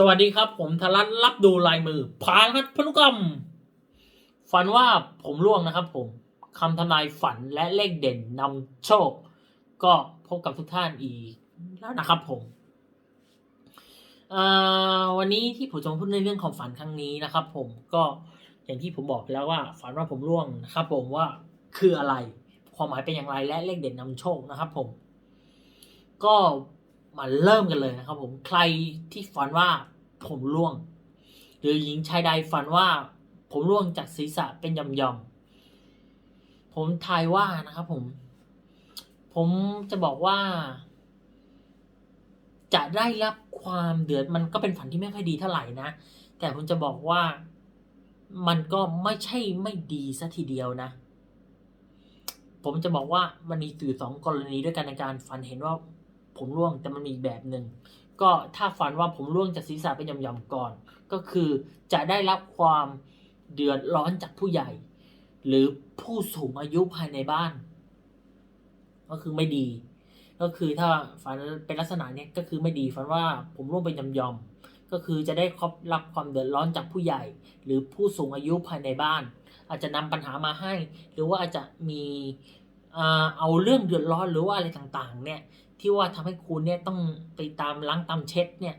สวัสดีครับ ผมธรัตรับดูลายมือพานพัฒพนุกรรม ฝันว่าผมร่วงนะครับผมคำทำนายฝันและเลขเด่นนำโชค ก็พบกับทุกท่านอีกแล้วนะครับผมวันนี้ที่ผมจะพูดในเรื่องของฝันครั้งนี้นะครับ ผมก็อย่างที่ผมบอกไปแล้วว่า ฝันว่าผมร่วงนะครับ ผมว่าคืออะไรความหมายเป็นอย่างไรและเลขเด่นนำโชคนะครับ ผม ก็ มาเริ่มกันเลยนะครับผมใครที่ฝันว่าผมร่วง หรือหญิงชายใดฝันว่าผมร่วงจากศีรษะเป็นยำยำผมทายว่านะครับผม ผมจะบอกว่า จะได้รับความเดือดมันก็เป็นฝันที่ไม่ค่อยดีเท่าไหร่นะ แต่ผมจะบอกว่ามันก็ไม่ใช่ไม่ดีซะทีเดียวนะ ผมจะบอกว่ามันมีสื่อสองกรณีด้วยกันในการฝันเห็นว่า ผมร่วงแต่มันมีอีกแบบหนึ่งก็ถ้าฝันว่าผมร่วงจากศีรษะเป็นยำๆก่อน ก็คือจะได้รับความเดือดร้อนจากผู้ใหญ่ หรือผู้สูงอายุภายในบ้าน ก็คือไม่ดี ก็คือถ้าฝันเป็นลักษณะนี้ก็คือไม่ดีฝันว่าผมร่วงเป็นยำๆก็คือจะได้รับความเดือดร้อนจากผู้ใหญ่ หรือผู้สูงอายุภายในบ้าน อาจจะนำปัญหามาให้ หรือว่าอาจจะมี เอาเรื่องเดือดร้อนหรือว่าอะไรต่างๆ เนี่ย ที่ว่าทำให้คุณเนี่ยต้องไปตามล้างตามเช็ดเนี่ย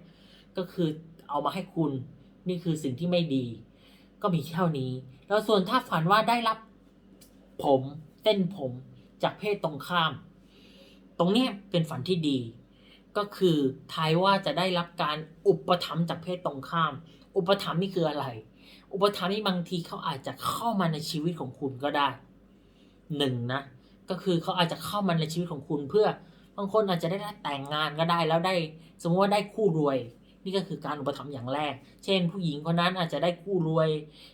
ก็คือเอามาให้คุณนี่คือสิ่งที่ไม่ดี ก็มีเท่านี้ แล้วส่วนถ้าฝันว่าได้รับผมเต้นผมจากเพศตรงข้าม ตรงนี้เป็นฝันที่ดี ก็คือทายว่าจะได้รับการอุปถัมภ์จากเพศตรงข้าม อุปถัมภ์นี่คืออะไร อุปถัมภ์นี่บางทีเขาอาจจะเข้ามาในชีวิตของคุณก็ได้หนึ่งนะ ก็คือเขาอาจจะเข้ามาในชีวิตของคุณเพื่อบางคนอาจจะได้แต่งงานก็ได้แล้วได้ สมมติว่าได้คู่รวย นี่ก็คือการอุปถัมภ์อย่างแรก เช่น ผู้หญิงคนนั้นอาจจะได้คู่รวย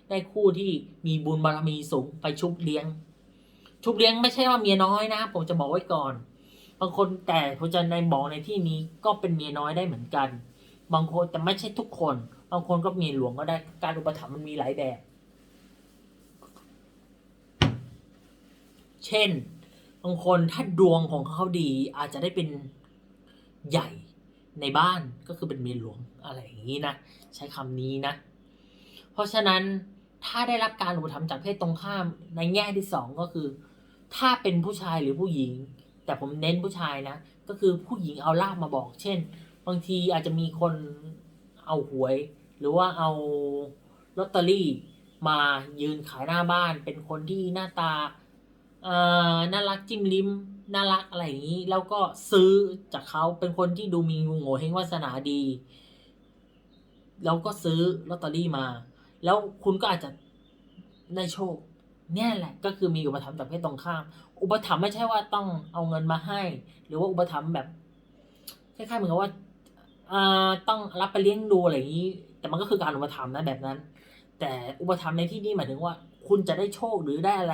ได้คู่ที่มีบุญบารมีสูงไปชุบเลี้ยง ชุบเลี้ยงไม่ใช่ว่าเมียน้อยนะ ผมจะบอกไว้ก่อน บางคนแต่ผมจะในบอกในที่นี้ก็เป็นเมียน้อยได้เหมือนกัน บางคนแต่ไม่ใช่ทุกคน บางคนก็เมียหลวงก็ได้การอุปถัมภ์มันมีหลายแบบ เช่น บางคนถ้าดวงของเขาดีอาจจะได้เป็นใหญ่ในบ้านก็คือเป็นเมียหลวงอะไรอย่างนี้นะใช้คำนี้นะ เพราะฉะนั้นถ้าได้รับการอุปถัมภ์จากเพศตรงข้ามในแง่ที่สองก็คือ ถ้าเป็นผู้ชายหรือผู้หญิง แต่ผมเน้นผู้ชายนะ ก็คือผู้หญิงเอาลาบมาบอก เช่น บางทีอาจจะมีคนเอาหวย หรือว่าเอาลอตเตอรี่ มายืนขายหน้าบ้าน เป็นคนที่หน้าตา เอ่อน่ารักจิ้มลิ้มน่ารักอะไรอย่างนี้ แล้วก็ซื้อจากเขาเป็นคนที่ดูมีงูโง่เฮงวาสนาดี แล้วก็ซื้อลอตเตอรี่มา แล้วคุณก็อาจจะได้โชคเนี่ยแหละก็คือมีอุปถัมภ์จากเพศตรงข้าม อุปถัมภ์ไม่ใช่ว่าต้องเอาเงินมาให้ หรือว่าอุปถัมภ์แบบคล้ายๆเหมือนกับว่าอ่าต้องรับไปเลี้ยงดูอะไรอย่างนี้ แต่มันก็คือการอุปถัมภ์นะแบบนั้น แต่อุปถัมภ์ในที่นี้หมายถึงว่า คุณจะได้โชคหรือได้อะไร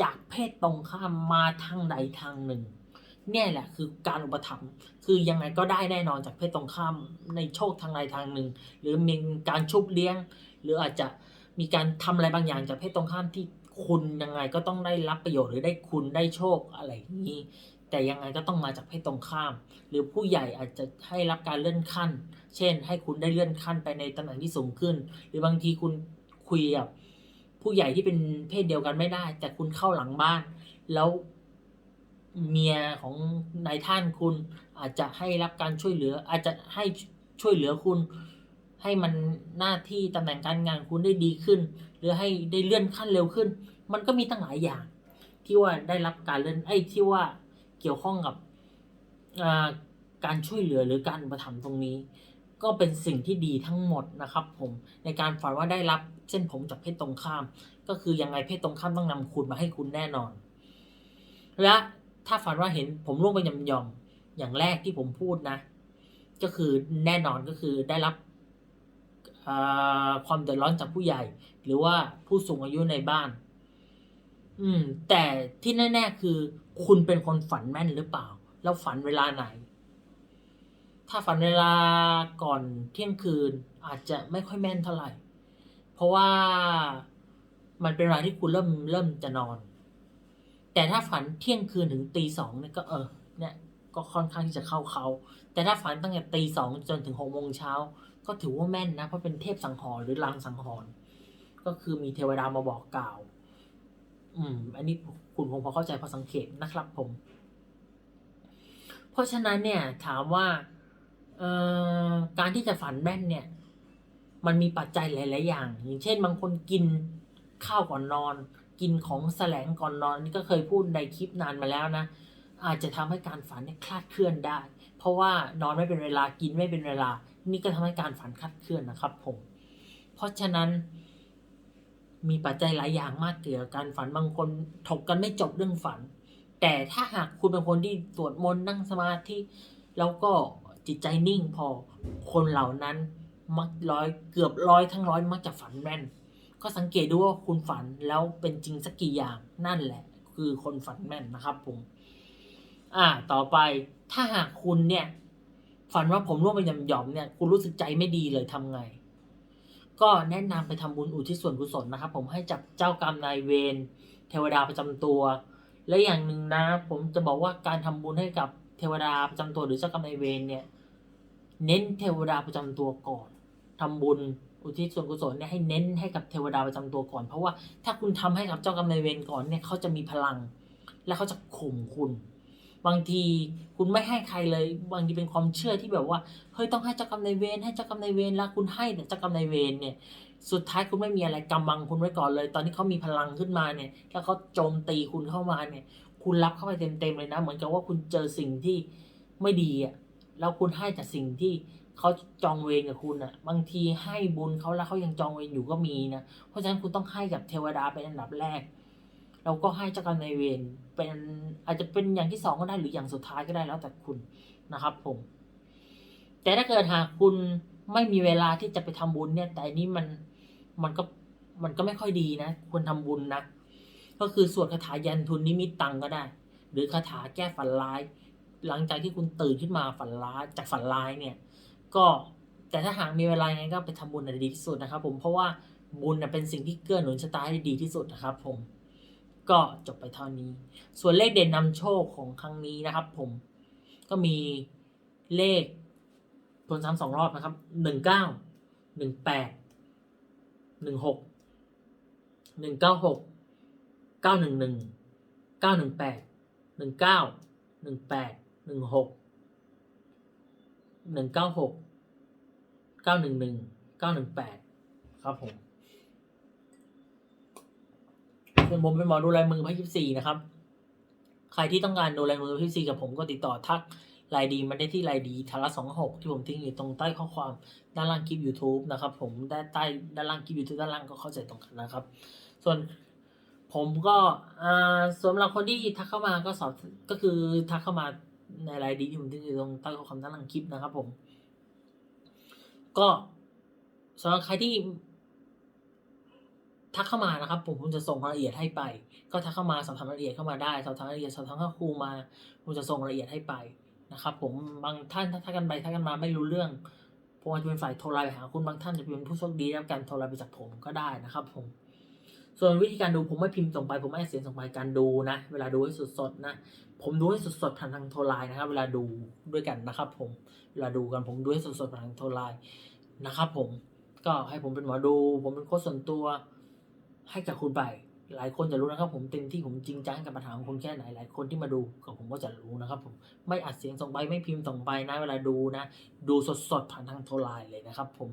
จากเพศตรงข้ามมาทางใดทางหนึ่ง เนี่ยแหละคือการอุปถัมภ์คือยังไงก็ได้แน่นอนจากเพศตรงข้ามในโชคทางใดทางหนึ่ง หรือมีการชุบเลี้ยง หรืออาจจะมีการทำอะไรบางอย่างจากเพศตรงข้ามที่คุณยังไงก็ต้องได้รับประโยชน์หรือได้คุณได้โชคอะไรอย่างนี้แต่ยังไงก็ต้องมาจากเพศตรงข้าม หรือผู้ใหญ่อาจจะให้รับการเลื่อนขั้น เช่น ให้คุณได้เลื่อนขั้นไปในตำแหน่งที่สูงขึ้น หรือบางทีคุณคุยกับ ผู้ใหญ่ที่เป็นเพศเดียวกันไม่ได้ แต่คุณเข้าหลังบ้าน แล้วเมียของนายท่านคุณ อาจจะให้รับการช่วยเหลือ อาจจะให้ช่วยเหลือคุณ ให้มันหน้าที่ตำแหน่งการงานคุณได้ดีขึ้น หรือให้ได้เลื่อนขั้นเร็วขึ้น มันก็มีตั้งหลายอย่าง ที่ว่าได้รับการเลื่อนไอ้ที่ว่าเกี่ยวข้องกับการช่วยเหลือหรือการอุปถัมภ์ตรงนี้ ก็เป็นสิ่งที่ดีทั้งหมดนะครับผมในการฝันว่าได้รับเส้นผมจากเพศตรงข้าม ก็คือยังไงเพศตรงข้ามต้องนำคุณมาให้คุณแน่นอน และถ้าฝันว่าเห็นผมร่วงไปยำยองอย่างแรกที่ผมพูดนะ ก็คือแน่นอนก็คือได้รับความเดือดร้อนจากผู้ใหญ่ หรือว่าผู้สูงอายุในบ้าน อืม แต่ที่แน่ ๆ คือ คุณเป็นคนฝันแม่นหรือเปล่า แล้วฝันเวลาไหน ถ้าฝันเวลาก่อนเที่ยงคืนอาจจะไม่ค่อยแม่นเท่าไหร่ เพราะว่ามันเป็นเวลาที่คุณเริ่มเริ่มจะนอน แต่ถ้าฝันเที่ยงคืนถึงตีสองเนี่ยก็เออเนี่ยก็ค่อนข้างที่จะเข้าเขา แต่ถ้าฝันตั้งแต่ตีสองจนถึงหกโมงเช้า ก็ถือว่าแม่นนะ เพราะเป็นเทพสังหรณ์หรือลางสังหรณ์ก็คือมีเทวดามาบอกกล่าว อืม อันนี้คุณคงพอเข้าใจพอสังเกตนะครับผม เพราะฉะนั้นเนี่ยถามว่า การที่จะฝันแม่นเนี่ย มันมีปัจจัยหลาย ๆ อย่าง อย่างเช่น บางคนกินข้าวก่อนนอน กินของแสลงก่อนนอนนี่ก็เคยพูดในคลิปนานมาแล้วนะ อาจจะทำให้การฝันเนี่ยคลาดเคลื่อนได้ เพราะว่านอนไม่เป็นเวลากินไม่เป็นเวลา นี่ก็ทำให้การฝันคลาดเคลื่อนนะครับ ผม เพราะฉะนั้น มีปัจจัยหลายอย่างมากเกี่ยวกับการฝันบางคนถกกันไม่จบเรื่องฝัน แต่ถ้าหากคุณเป็นคนที่สวดมนต์นั่งสมาธิแล้วก็ จิตใจนิ่งพอ คนเหล่านั้นมักร้อยเกือบร้อยทั้งร้อยมักจะฝันแม่น ก็สังเกตดูว่าคุณฝันแล้วเป็นจริงสักกี่อย่างนั่นแหละ คือคนฝันแม่นนะครับผม อ่า ต่อไปถ้าหากคุณเนี่ย ฝันว่าผมร่วงไปยำหยอมเนี่ยคุณรู้สึกใจไม่ดีเลยทำไง ก็แนะนำไปทำบุญอุทิศส่วนกุศลนะครับ ผมให้จับเจ้ากรรมนายเวรเทวดาประจำตัว และอย่างหนึ่งนะ ผมจะบอกว่าการทำบุญให้กับ ทวดาประจำตัวหรือเจ้ากรรมนายเวรเนี่ย เน้นเทวดาประจำตัวก่อนทำบุญอุทิศส่วนกุศลเนี่ยให้เน้นให้กับเทวดาประจำตัวก่อน เพราะว่าถ้าคุณทำให้กับเจ้ากรรมนายเวรก่อนเนี่ยเขาจะมีพลัง และเขาจะข่มคุณ บางทีคุณไม่ให้ใครเลย บางทีเป็นความเชื่อที่แบบว่าเฮ้ยต้องให้เจ้ากรรมนายเวรให้เจ้ากรรมนายเวรแล้วคุณให้แต่เจ้ากรรมนายเวรเนี่ย สุดท้ายคุณไม่มีอะไรกำบังคุณไว้ก่อนเลย ตอนที่เขามีพลังขึ้นมาเนี่ยแล้วเขาโจมตีคุณเข้ามาเนี่ย คุณรับเข้าไปเต็มๆเลยนะ เหมือนกับว่าคุณเจอสิ่งที่ไม่ดีอะแล้วคุณให้แต่สิ่งที่เขาจองเวรกับคุณอะ บางทีให้บุญเขาแล้วเขายังจองเวรอยู่ก็มีนะ เพราะฉะนั้นคุณต้องให้กับเทวดาเป็นอันดับแรก แล้วก็ให้เจ้ากรรมนายเวรเป็นอาจจะเป็นอย่างที่สองก็ได้หรืออย่างสุดท้ายก็ได้แล้วแต่คุณนะครับผม แต่ถ้าเกิดหากคุณไม่มีเวลาที่จะไปทำบุญเนี่ย แต่อันนี้มันมันก็มันก็ไม่ค่อยดีนะ ควรทำบุญนะ ก็คือสวดคาถายันทุนนิมิตตังก็ได้ หรือคาถาแก้ฝันร้าย หลังจากที่คุณตื่นขึ้นมาฝันร้ายจากฝันร้ายเนี่ยก็แต่ถ้าหากมีเวลาไงก็ไปทำบุญในดีที่สุดนะครับ ผมเพราะว่าบุญเป็นสิ่งที่เกื้อหนุนชะตาให้ดีที่สุดนะครับผมก็จบไปเท่านี้ ส่วนเลขเด่นนำโชคของครั้งนี้นะครับ ผมก็มีเลขผลซ้ำสองรอบนะครับหนึ่งเก้าหนึ่งแปดหนึ่งหกหนึ่งเก้าหก เก้าหนึ่งหนึ่งเก้าหนึ่งแปดหนึ่งเก้าหนึ่งแปดหนึ่งหกหนึ่งเก้าหกเก้าหนึ่งหนึ่งเก้าหนึ่งแปดครับผมส่วนผมเป็นหมอดูลายมือพระยิบสี่นะครับ ใครที่ต้องการดูลายมือพระยิบสี่กับผมก็ติดต่อทักไลน์ดีมาได้ที่ไลน์ดีทาระสองหกที่ผมทิ้งอยู่ตรงใต้ข้อความด้านล่างคลิป YouTube นะครับ ผมด้านใต้ด้านล่างคลิป YouTube ด้านล่างก็เข้าใจตรงกันนะครับ ส่วน ผมก็อ่าสำหรับคนที่ทักเข้ามาก็สอบก็คือทักเข้ามาในไลน์ดีที่ผมทิ้งอยู่ตรงใต้ข้อความด้านล่างคลิปนะครับผม ก็สำหรับใครที่ ทักเข้ามานะครับ ผมผมจะส่งรายละเอียดให้ไป ก็ทักเข้ามาสอบถามรายละเอียดเข้ามาได้สอบถามรายละเอียดสอบถามข้าครูมา ผมจะส่งรายละเอียดให้ไปนะครับ ผมบางท่านถ้าทักกันไปทักกันมาไม่รู้เรื่องผมอาจจะเป็นฝ่ายโทรไลน์ไปหาคุณบางท่านจะเป็นผู้โชคดีได้รับการโทรไลน์ไปจากผมก็ได้นะครับ ผม ส่วนวิธีการดูผมไม่พิมพ์ส่งไป ผมไม่ให้เสียงส่งไปการดูนะ เวลาดูให้สดๆนะ ผมดูให้สดๆผ่านทางโทรไลน์นะครับ เวลาดูด้วยกันนะครับ ผม เวลาดูกันผมดูให้สดๆผ่านทางโทรไลน์นะครับ ผม ก็ให้ผมเป็นหมอดู ผมเป็นโค้ชส่วนตัว ให้กับคุณไป หลายคนจะรู้นะครับ ผมเต็มที่ผมจริงจังกับปัญหาของคุณแค่ไหน หลายคนที่มาดูกับผมก็จะรู้นะครับ ผม ไม่อัดเสียงส่งไปไม่พิมพ์ส่งไปนะ เวลาดูนะ ดูสดๆผ่านทางโทรไลน์เลยนะครับ ผม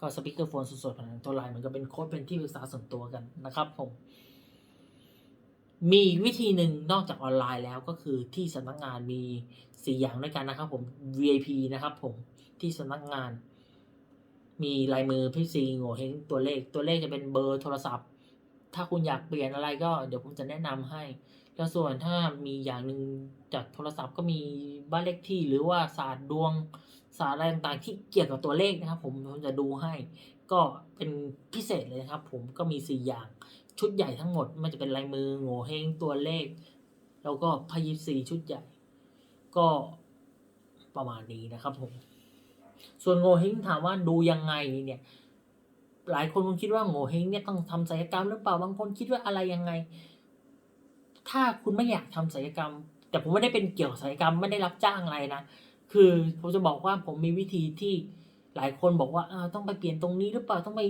ก็สปีกเกอร์โฟนสดๆผ่านทางโทรไลน์เหมือนกับเป็นโค้ชเป็นที่ปรึกษาส่วนตัวกันนะครับผม มีวิธีหนึ่งนอกจากออนไลน์แล้วก็คือที่สำนักงานมีสี่อย่างด้วยกันนะครับผม VIP นะครับผมที่สำนักงาน มีลายมือพี่ซีโง่เฮงตัวเลขตัวเลขจะเป็นเบอร์โทรศัพท์ ถ้าคุณอยากเปลี่ยนอะไรก็เดี๋ยวผมจะแนะนำให้แล้วส่วนถ้ามีอย่างหนึ่งจากโทรศัพท์ก็มีบ้านเลขที่หรือว่าศาสตร์ดวง ศารอะไรต่างๆที่เกี่ยวกับตัวเลขนะครับผมผมจะดูให้ก็เป็นพิเศษเลยนะครับ ผมก็มีสี่อย่างชุดใหญ่ทั้งหมดมันจะเป็นลายมือโง่เฮงตัวเลข แล้วก็พยิบสีชุดใหญ่ ก็ประมาณนี้นะครับผมส่วนโง่เฮงถามว่าดูยังไงเนี่ยหลายคนคงคิดว่าโง่เฮงเนี่ยต้องทำศัลยกรรมหรือเปล่าบางคนคิดว่าอะไรยังไง ถ้าคุณไม่อยากทำศัลยกรรม แต่ผมไม่ได้เป็นเกี่ยวกับศัลยกรรมไม่ได้รับจ้างอะไรนะ คือผมจะบอกว่าผมมีวิธีที่หลายคนบอกว่าอ่าต้องไปเปลี่ยนตรงนี้หรือเปล่าต้องไป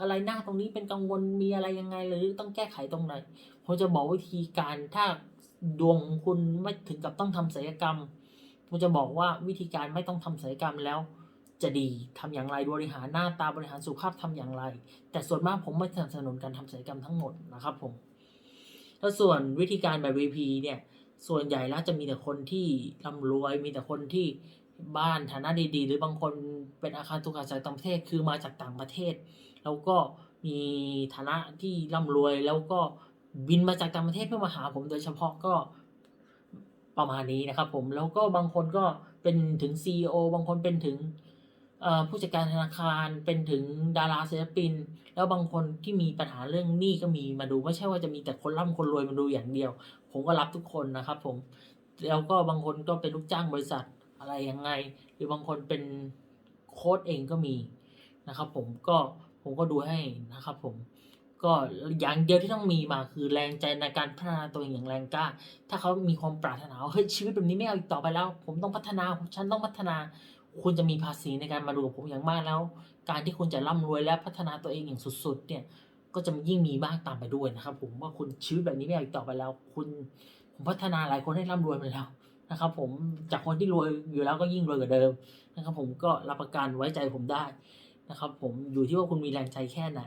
อะไรหน้าตรงนี้เป็นกังวลมีอะไรยังไงหรือต้องแก้ไขตรงไหนผมจะบอกวิธีการถ้าดวงคุณไม่ถึงกับต้องทำศัลยกรรมผมจะบอกว่าวิธีการไม่ต้องทำศัลยกรรมแล้วจะดีทำอย่างไรบริหารหน้าตาบริหารสุขภาพทำอย่างไร แต่ส่วนมากผมไม่สนับสนุนการทำศัลยกรรมทั้งหมดนะครับผมแล้วส่วนวิธีการแบบ VP เนี่ย ส่วนใหญ่แล้วจะมีแต่คนที่ร่ำรวย มีแต่คนที่บ้านฐานะดีๆ หรือบางคนเป็นอาคารตุกอาศัยต่างประเทศคือมาจากต่างประเทศ แล้วก็มีฐานะที่ร่ำรวยแล้วก็บินมาจากต่างประเทศเพื่อมาหาผมโดยเฉพาะก็ประมาณนี้นะครับผมแล้วก็บางคนก็เป็นถึง CEO บางคนเป็นถึงผู้จัดการธนาคารเป็นถึงดาราศิลปิน แล้วบางคนที่มีปัญหาเรื่องหนี้ก็มีมาดูไม่ใช่ว่าจะมีแต่คนร่ำคนรวยมาดูอย่างเดียว ผมก็รับทุกคนนะครับ ผมแล้วก็บางคนก็เป็นลูกจ้างบริษัทอะไรยังไง หรือบางคนเป็นโค้ดเองก็มีนะครับ ผมก็ผมก็ดูให้นะครับ ผมก็อย่างเดียวที่ต้องมีมาคือแรงใจในการพัฒนาตัวเองอย่างแรงกล้า ถ้าเขามีความปรารถนาเฮ้ยชีวิตแบบนี้ไม่เอาอีกต่อไปแล้ว ผมต้องพัฒนาฉันต้องพัฒนา คุณจะมีภาษีในการมาดูกับผมอย่างมากแล้ว การที่คุณจะร่ำรวยและพัฒนาตัวเองอย่างสุด ๆ เนี่ย ก็จะยิ่งมีมากตามไปด้วยนะครับ ผมว่าคุณชีวิตแบบนี้ไม่เอาอีกต่อไปแล้ว คุณผมพัฒนาหลายคนให้ร่ำรวยไปแล้วนะครับ ผมจากคนที่รวยอยู่แล้วก็ยิ่งรวยกว่าเดิมนะครับ ผมก็รับประกันไว้ใจผมได้นะครับ ผมอยู่ที่ว่าคุณมีแรงใจแค่ไหน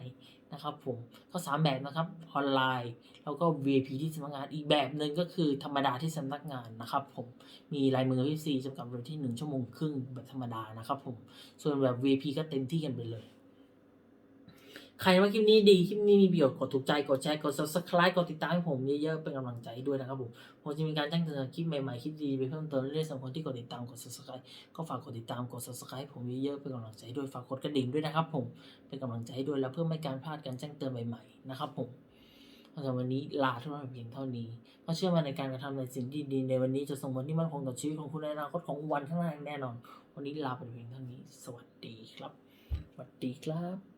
นะครับผมก็สามแบบนะครับออนไลน์ แล้วก็ VIP ที่สำนักงานอีกแบบหนึ่งก็คือธรรมดาที่สำนักงานนะครับผมมีลายมือพี่ซีจำกัดเวลาที่หนึ่งชั่วโมงครึ่งแบบธรรมดานะครับผมส่วนแบบ VIP ก็เต็มที่กันไปเลย ใครว่าคลิปนี้ดีคลิปนี้มีประโยชน์กดถูกใจกดแชร์กด subscribe กดติดตามให้ผมเยอะๆเป็นกำลังใจด้วยนะครับผมผมจะมีการแจ้งเตือนคลิปใหม่ๆคลิปดีไปเพิ่มเติมเรื่อยๆสำหรับคนที่กดติดตามกด subscribe ก็ฝากกดติดตามกด subscribe ให้ผมเยอะๆเป็นกำลังใจด้วยฝากกดกระดิ่งด้วยนะครับผมเป็นกำลังใจด้วยแล้วเพื่อไม่ให้การพลาดการแจ้งเตือนใหม่ๆนะครับผมสำหรับวันนี้ลาเท่านั้นเพียงเท่านี้ก็เชื่อมั่นในการกระทำในสิ่งที่ดีในวันนี้จะส่งผลที่มั่นคงต่อชีวิตของคุณในอนาคตของวันข้างหน้าแน่นอน วันนี้ลาไปเพียงเท่านี้ สวัสดีครับ สวัสดีครับ